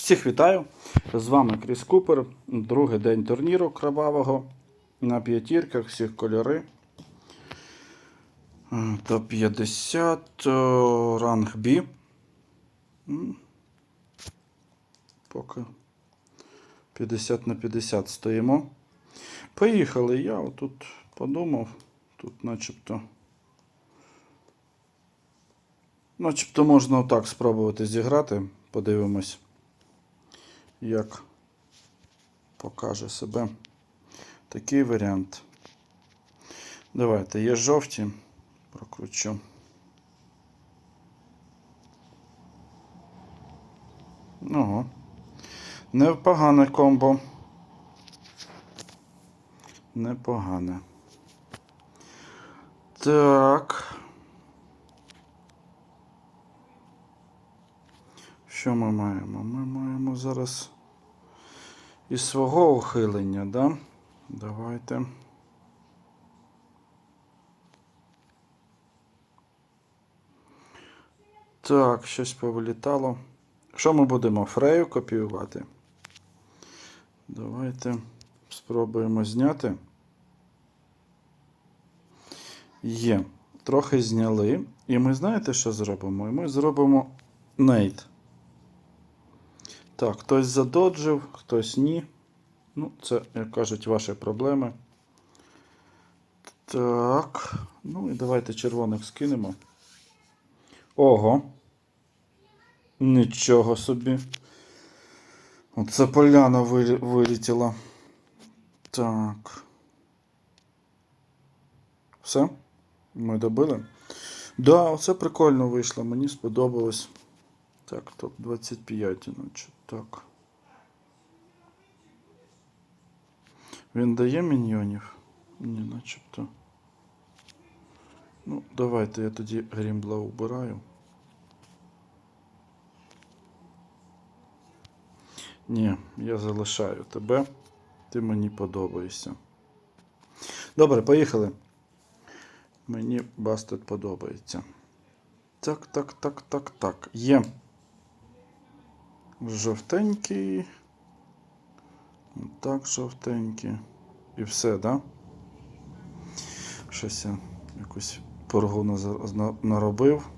Всіх вітаю! З вами Кріс Купер. Другий день турніру кровавого на п'ятірках, всіх кольори. Е, Топ 50 е, ранг Б. Поки 50 на 50 стоїмо. Поїхали. Я отут подумав, тут начебто. Начебто можна отак спробувати зіграти. Подивимось, як покаже себе такий варіант. Давайте, є жовті, прокручу. Ого. Непогане комбо. Непогане. Так. Що ми маємо? Ми маємо зараз із свого ухилення, да? Давайте. Так, щось повилітало. Що ми будемо? Фрею копіювати? Давайте спробуємо зняти. Є. Трохи зняли. І ми знаєте, що зробимо? І ми зробимо нейт. Так, хтось задоджив, хтось ні. Ну, це, як кажуть, ваші проблеми. Так. Ну і давайте червоних скинемо. Ого. Нічого собі. Оце поляна вилі- вилетіла. Так. Все? Ми добили? Да, оце прикольно вийшло. Мені сподобалось. Так, топ 25, значить, так. Він дає міньйонів? Ні, начебто. Ну, давайте я тоді Грімбла убираю. Ні, я залишаю тебе. Ти мені подобаєшся. Добре, поїхали. Мені Бастет подобається. Так, так, так, так, так. Є. Жовтенький. Так, жовтенький. І все, да? Щось я якусь поргу наробив.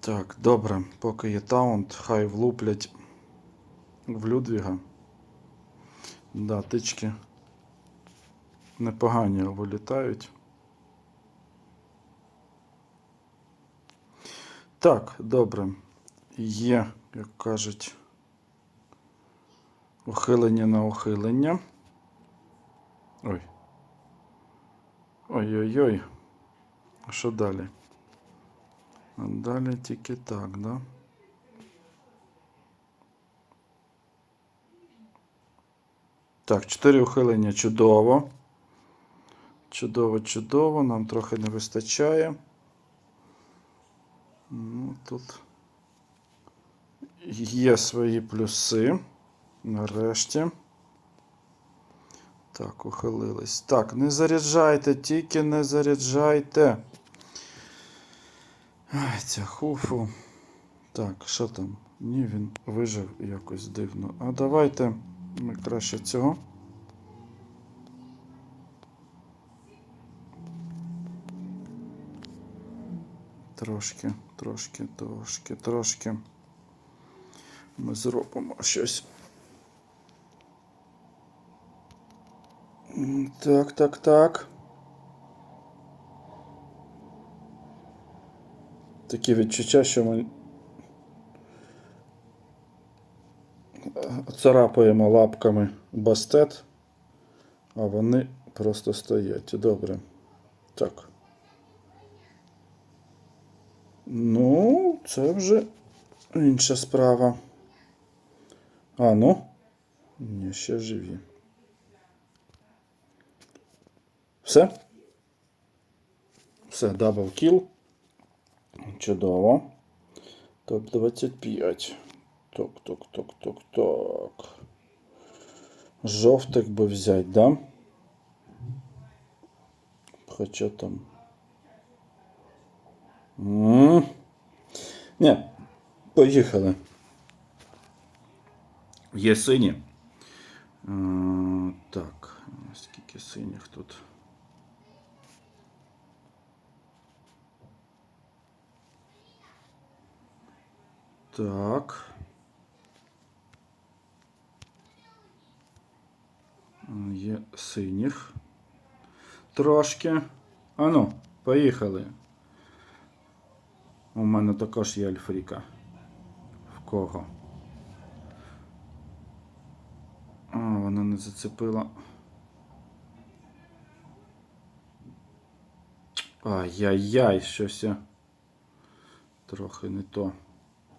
Так, добре, поки є таунт, хай влуплять в Людвіга. Да, тички непогані вилітають. Так, добре. Є, як кажуть, ухилення на ухилення. Ой. Ой-ой-ой. А що далі? А далі тільки так, да? Так, 4 ухилення чудово. Чудово, чудово. Нам трохи не вистачає. Ну, тут є свої плюси. Нарешті. Так, ухилились. Так, не заряджайте, тільки не заряджайте. Ай, ця хуфу. Так, що там? Ні, він вижив якось дивно. А давайте ми краще цього. Трошки, трошки, трошки, трошки. Ми зробимо щось. Так, так, так. Такі відчуття, що ми царапаємо лапками бастет, а вони просто стоять. Добре. Так. Ну, це вже інша справа. А, ну? Ні, ще живі. Все? Все, дабл кіл. Чудово. Топ 25. Так, так, так, так, так. Жовтих би взяти, да? Хоча там М. Ні, поїхали. Є сині. Е, так, скільки синіх тут. Так. Е, Є синіх. Трошки. Ану, поїхали. У мене також є альфріка. В кого? А, вона не зацепила. Ай-яй-яй, щось я трохи не то.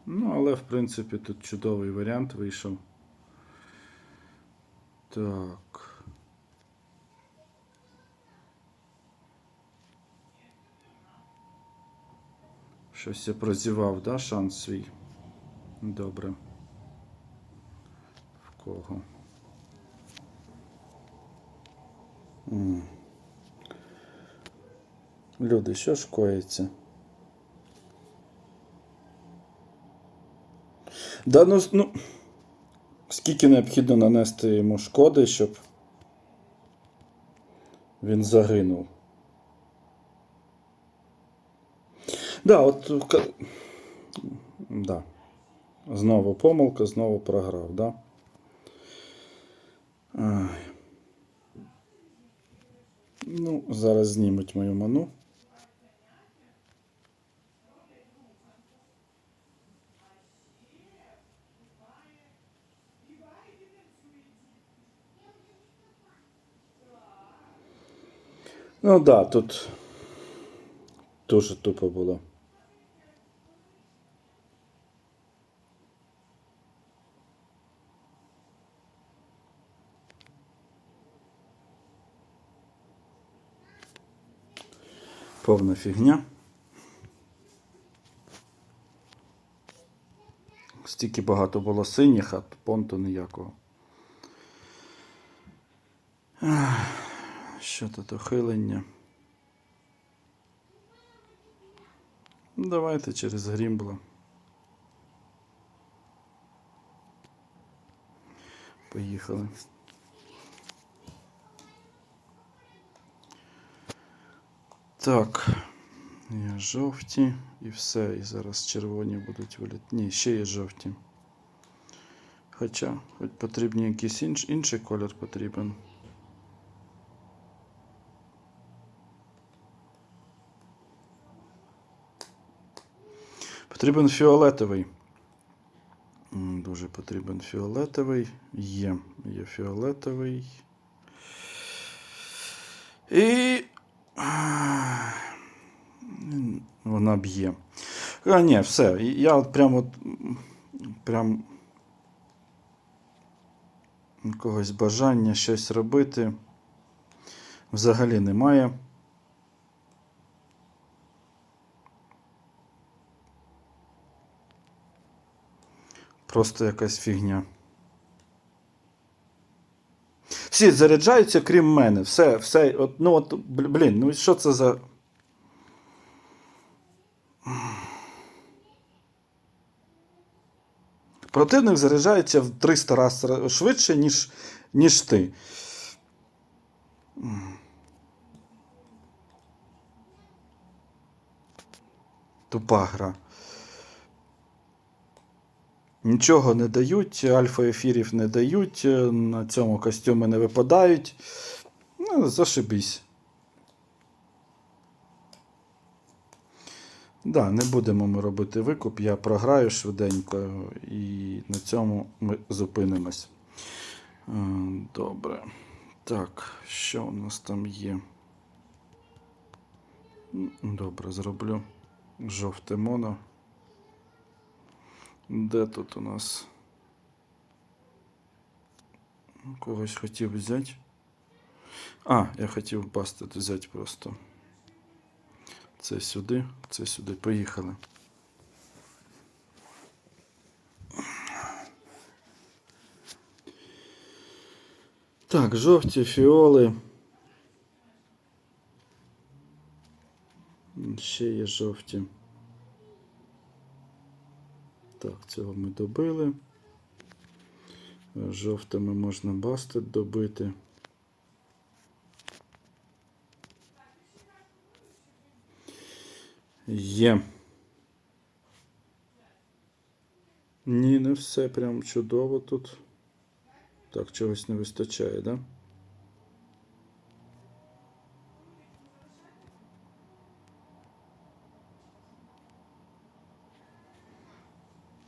Ну, але в принципі тут чудовий варіант вийшов. Так. Щось я прозівав, да, шанс свій? Добре. В кого? М. Люди, що ж коїться? Да, ну, ну, скільки необхідно нанести йому шкоди, щоб він загинув. Да, от да. Знову помилка, знову програв, да? Ну, зараз знімуть мою ману. Ну да, тут дуже тупо було. Повна фігня. Стільки багато було синіх, а понту ніякого. Що тут ухилення? Ну, Давайте через грімбла. Поїхали. Так. Є жовті і все. І зараз червоні будуть виліт. Ні, ще є жовті. Хоча, хоч потрібні якийсь інш, інший колір потрібен. Потрібен фіолетовий. Дуже потрібен фіолетовий. Є. Є фіолетовий. І. Вона б'є. А, ні, все. Я от прям от. Прям. Якогось бажання щось робити. Взагалі немає. Просто якась фігня. Всі заряджаються, крім мене. Все, все. От, ну от, блін, ну що це за. Противник заряджається в 300 разів швидше, ніж, ніж ти. Тупа гра. Нічого не дають, альфа-ефірів не дають, е, на цьому костюми не випадають. Ну, зашибісь. Да, не будемо ми робити викуп, я програю швиденько і на цьому ми зупинимось. Е, Добре. Так, що у нас там є? Добре, зроблю жовте моно. Де тут у нас? Когось хотів взяти. А, я хотів бастет взяти просто. Це сюди, це сюди. Поїхали. Так, жовті фіоли. Ще є жовті. Так, цього ми добили. Жовтими можна бастет добити. Є. Ні, не все прям чудово тут. Так, чогось не вистачає, да?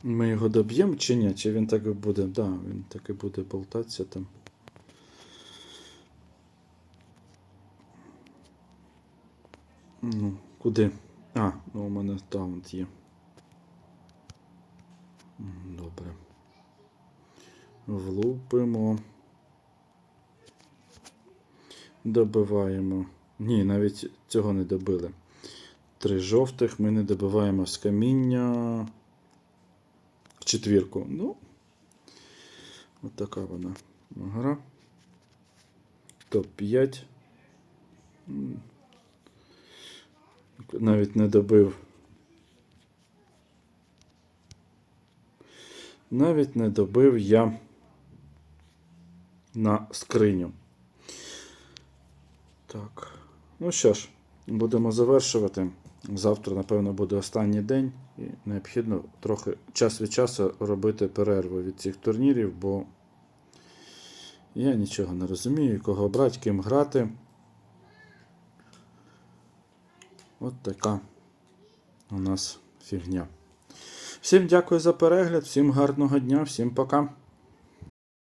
Ми його доб'ємо чи ні? Чи він так і буде? Так, да, він так і буде болтатися там. Ну, куди? А, ну у мене таунт є. Добре. Влупимо. Добиваємо. Ні, навіть цього не добили. Три жовтих ми не добиваємо з каміння. Четвірку. Ну. От така вона гра. Топ-5. Навіть не добив. Навіть не добив я на скриню. Так. Ну що ж, будемо завершувати. Завтра, напевно, буде останній день, і необхідно трохи час від часу робити перерву від цих турнірів, бо я нічого не розумію, кого брати, ким грати. От така у нас фігня. Всім дякую за перегляд, всім гарного дня, всім пока.